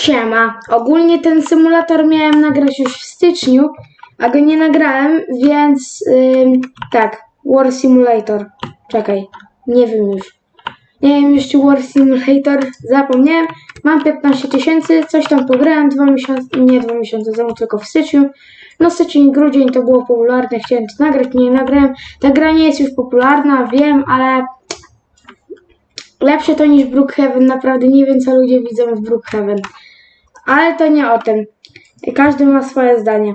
Siema. Ogólnie ten symulator miałem nagrać już w styczniu, a go nie nagrałem, więc tak, War Simulator. Czekaj, nie wiem już. Nie wiem czy War Simulator, zapomniałem. Mam 15 tysięcy, coś tam pograłem, dwa miesiące, nie dwa miesiące temu, tylko w styczniu. No styczeń, grudzień to było popularne, chciałem to nagrać, nie nagrałem. Ta gra nie jest już popularna, wiem, ale lepsze to niż Brookhaven, naprawdę nie wiem co ludzie widzą w Brookhaven. Ale to nie o tym. Każdy ma swoje zdanie.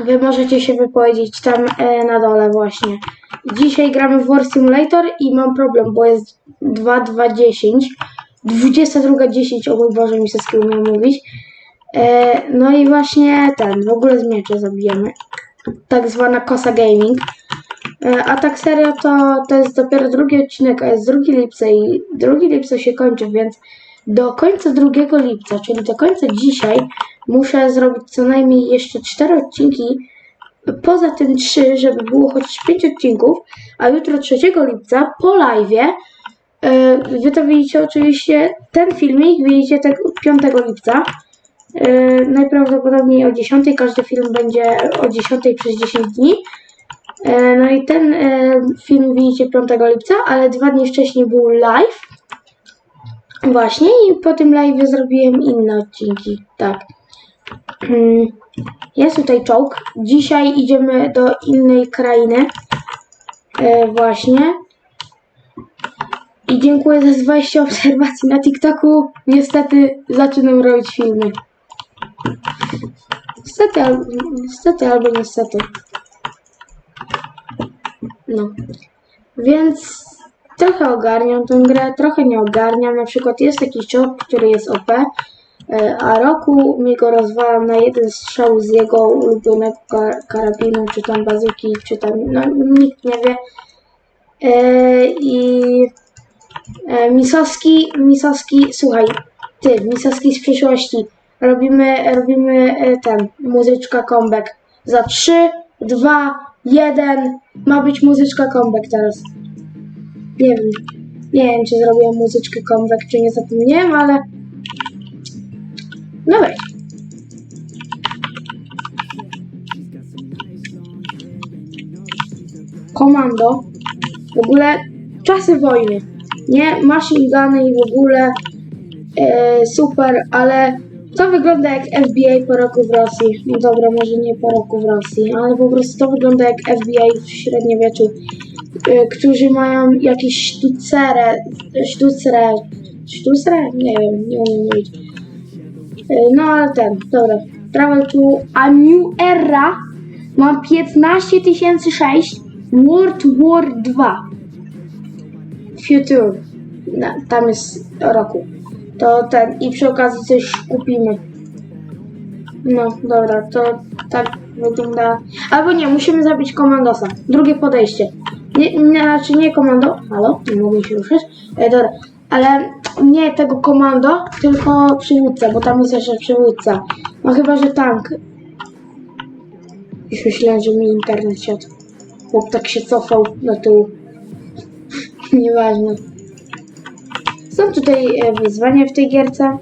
Wy możecie się wypowiedzieć tam e, na dole właśnie. Dzisiaj gramy w War Simulator i mam problem, bo jest 2.2.10. 22.10, o mój Boże, mi wszystkie umiem mówić. E, no i właśnie ten, w ogóle z miecze zabijemy. Tak zwana Kosa Gaming. E, A tak serio to, to jest dopiero drugi odcinek, a jest 2 lipca i 2 lipca się kończy, więc do końca 2 lipca, czyli do końca dzisiaj, muszę zrobić co najmniej jeszcze 4 odcinki, poza tym 3, żeby było chociaż 5 odcinków, a jutro 3 lipca po live'ie, e, wy to widzicie oczywiście, ten filmik widzicie tego 5 lipca, e, najprawdopodobniej o 10, każdy film będzie o 10 przez 10 dni, E, No i ten film widzicie 5 lipca, ale dwa dni wcześniej był live. Właśnie i po tym live zrobiłem inne odcinki. Tak. Mm, Jest tutaj czołg. Dzisiaj idziemy do innej krainy. E, Właśnie. I dziękuję za 20 obserwacji na TikToku. Niestety zaczynam robić filmy. Niestety, al- niestety albo niestety. No. Więc trochę ogarniam tę grę, trochę nie ogarniam. Na przykład jest taki czołg, który jest OP, e, a roku mi go rozwalam na jeden strzał z jego ulubionego ka- karabinu, czy tam bazuki, czy tam, no nikt nie wie. E, I e, Misowski, Misowski, słuchaj, ty, Misowski z przyszłości, robimy, robimy ten, muzyczka comeback. Za 3, 2, 1, ma być muzyczka comeback teraz. Nie wiem, nie wiem, czy zrobiłem muzyczkę comeback, czy nie zapomniałem, ale... No weź. Komando. W ogóle czasy wojny. Nie machine guny i w ogóle e, super, ale to wygląda jak FBI po roku w Rosji. No dobra, może nie po roku w Rosji, ale po prostu to wygląda jak FBI w średniowieczu, którzy mają jakieś sztucere, sztucre, sztucre? Nie wiem, nie umiem mówić. E, No ale ten, dobra. Travel to a new era. Mam 15006 World War 2. Future. No, tam jest roku. To ten i przy okazji coś kupimy. No, dobra, to tak wygląda. Albo nie, musimy zabić komandosa. Drugie podejście. Nie, znaczy nie komando. Halo, nie mogę się ruszyć. E, dobra, ale nie tego komando, tylko przywódcę, bo tam jest jeszcze przywódca. No chyba, że tank. Już myślałem, że mi internet siadł. Chłop tak się cofał do tyłu. Nieważne. Są tutaj e, wyzwania w tej gierce.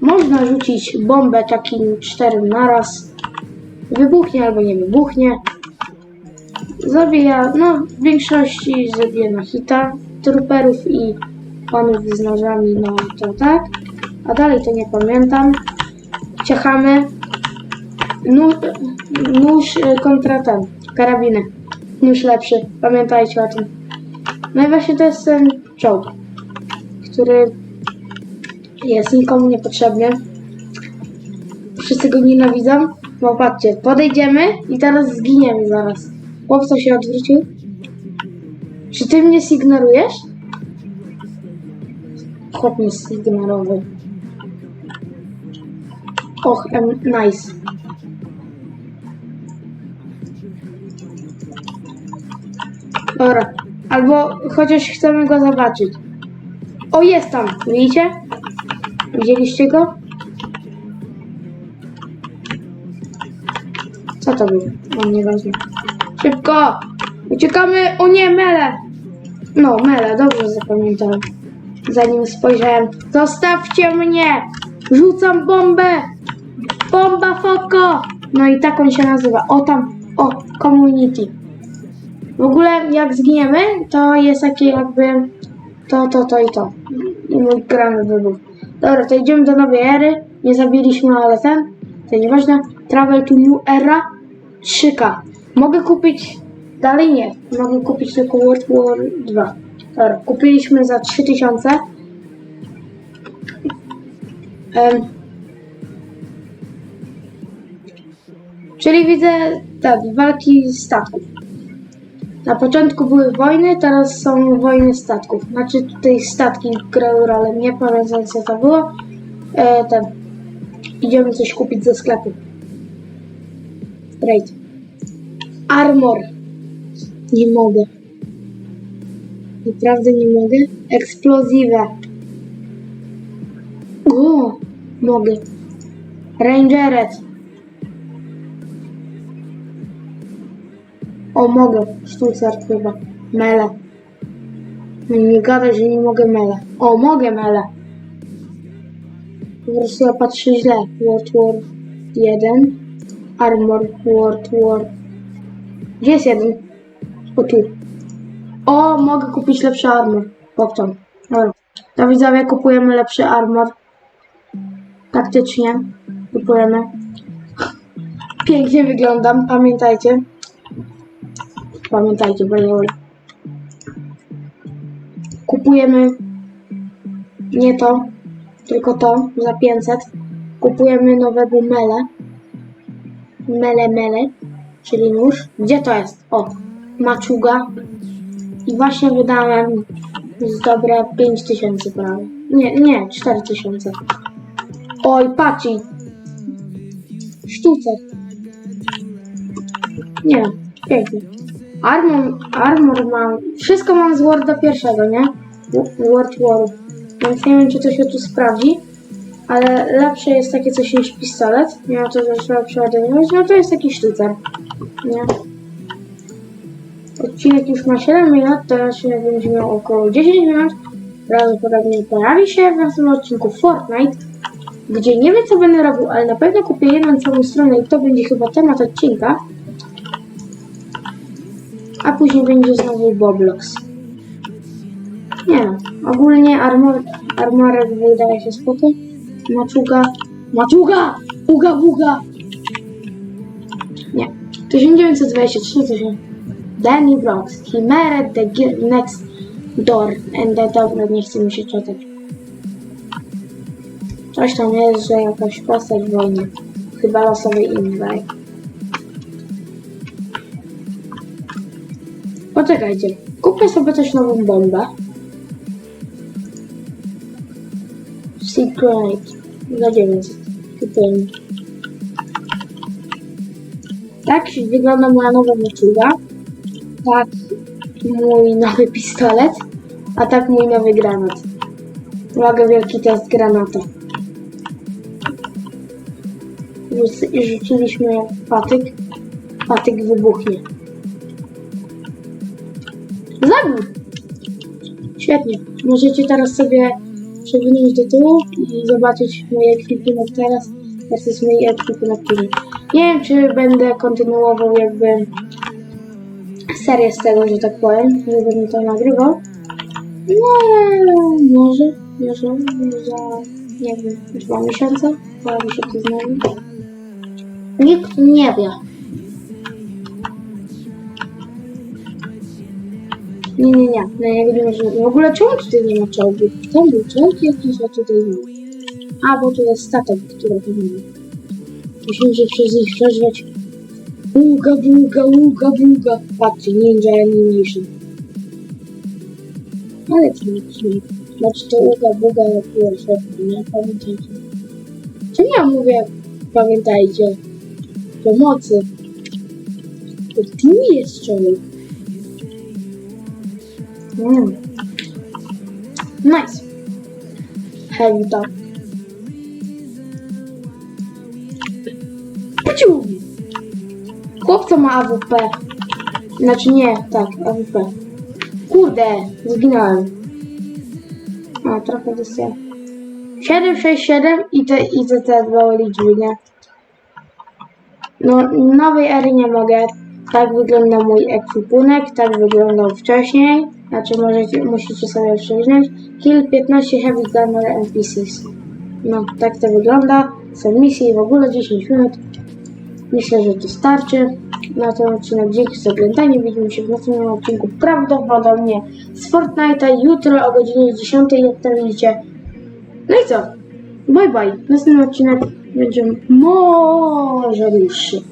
Można rzucić bombę takim czterem naraz. Wybuchnie albo nie wybuchnie. Zabija, no w większości zabija na hita. Truperów i panów z nożami, no to tak. A dalej to nie pamiętam. Ciachamy. Nóż, nóż e, kontra ten, karabiny. Nóż lepszy, pamiętajcie o tym. No i właśnie to jest ten czołg który jest nikomu niepotrzebny. Wszyscy go nienawidzą. Bo patrzcie, podejdziemy i teraz zginiemy zaraz. Chłopco się odwrócił. Czy ty mnie zignorujesz? Chłop mnie. Och, em, nice. Dobra. Albo chociaż chcemy go zobaczyć. O, jest tam. Widzicie? Widzieliście go? Co to był? No, nieważne. Szybko! Uciekamy! O nie, mele! No, mele, dobrze zapamiętałem. Zanim spojrzałem. Zostawcie mnie! Rzucam bombę! Bomba Foko! No i tak on się nazywa. O tam, o, community. W ogóle jak zginiemy, to jest takie jakby to, to, to i to. I mój granat wybuchł. Dobra, to idziemy do nowej ery. Nie zabiliśmy, ale ten, to nieważne. Travel to new era 3K. Mogę kupić, dalej nie. Mogę kupić tylko World War 2. Dobra, kupiliśmy za 3000. Em, Czyli widzę tak, walki statków. Na początku były wojny, teraz są wojny statków. Znaczy tutaj statki grały rolę. Nie pamiętam co to było. E. Idziemy coś kupić ze sklepu. Straight. Armor. Nie mogę. Naprawdę nie mogę. Eksplozywę. O, mogę. Rangeret. O, mogę. Sztucer chyba. Mele. Nie gadaj, że nie mogę mele. O, mogę mele. Po prostu ja patrzę źle. World War 1. Armor World War. Gdzie jest jeden? O tu. O, mogę kupić lepszy armor. Popczam. Dobra. To widzowie, kupujemy lepszy armor. Taktycznie. Kupujemy. Pięknie wyglądam, pamiętajcie. Pamiętajcie, by Kupujemy nie to, tylko to za 500. Kupujemy nowego mele. Mele, mele, czyli nóż. Gdzie to jest? O, maczuga. I właśnie wydałem z dobre 5000 prawie. Nie, nie, 4000. Oj, patrz. Sztucer. Nie, pięknie. Armor, armor mam. Wszystko mam z Worda pierwszego, nie? World War. Więc nie wiem, czy to się tu sprawdzi. Ale lepsze jest takie coś niż pistolet. Nie ma to, że trzeba przeładowywać. No to jest taki sztucer. Nie? Odcinek już ma 7 minut, teraz odcinek będzie miał około 10 minut. Prawdopodobnie pojawi się w następnym odcinku Fortnite, gdzie nie wiem co będę robił, ale na pewno kupię jedną całą stronę i to będzie chyba temat odcinka. A później będzie znowu Boblox. Nie no, ogólnie armor, armorek wydaje się spoko. Maczuga, maczuga, uga buga. Nie, 1923 to się Danny Brooks. He married the girl next door. And the dobra, nie chce mi się czytać. Coś tam jest, że jakaś postać w wojnie. Chyba losowej innej. Poczekajcie. Kupię sobie też nową bombę. Secret. Za 900. Kupujemy. Tak wygląda moja nowa maczuga. Tak mój nowy pistolet. A tak mój nowy granat. Uwaga, wielki test granata. Rzuc- Rzuciliśmy patyk. Patyk wybuchnie. Zabił! Świetnie. Możecie teraz sobie przewinąć do tyłu i zobaczyć moje ekwipunek teraz versus mój ekwipunek później. Nie wiem, czy będę kontynuował jakby serię z tego, że tak powiem, że będę to nagrywał. No może, może za, nie wiem, dwa miesiące pojawi się to znowu. Nikt nie wie. Nie, nie, nie. No, nie można. W ogóle czemu tutaj nie ma czołgu? Tam był czołg jakiś, a tutaj nie ma. A, bo tu jest statek, który tu nie ma. Musimy się przez nich przeżywać. Uga, buga, uga, buga. Patrzcie, ninja animation. Ale to nie brzmi. Znaczy to uga, buga, jak było świetnie, nie? Pamiętajcie. Czemu ja mówię, pamiętajcie, pomocy? To tu jest czołg. Mm. Nice. Heavy dog. Pociu! Chłopca ma AWP. Znaczy nie, tak, AWP. Kurde, zginąłem. A, trochę dostałem. 7, 6, 7 i te, i te, te małe liczby, nie? No, nowej ery nie mogę. Tak wygląda mój ekwipunek, tak wyglądał wcześniej. Znaczy możecie, musicie sobie przyjrzeć. Kill 15 Heavy Gunner NPCs. No, tak to wygląda. Są misje w ogóle 10 minut. Myślę, że to starczy na ten odcinek. Dzięki za oglądanie. Widzimy się w następnym odcinku prawdopodobnie z Fortnite'a jutro o godzinie 10, jak to widzicie. No i co? Bye bye. Następny odcinek będzie może dłuższy.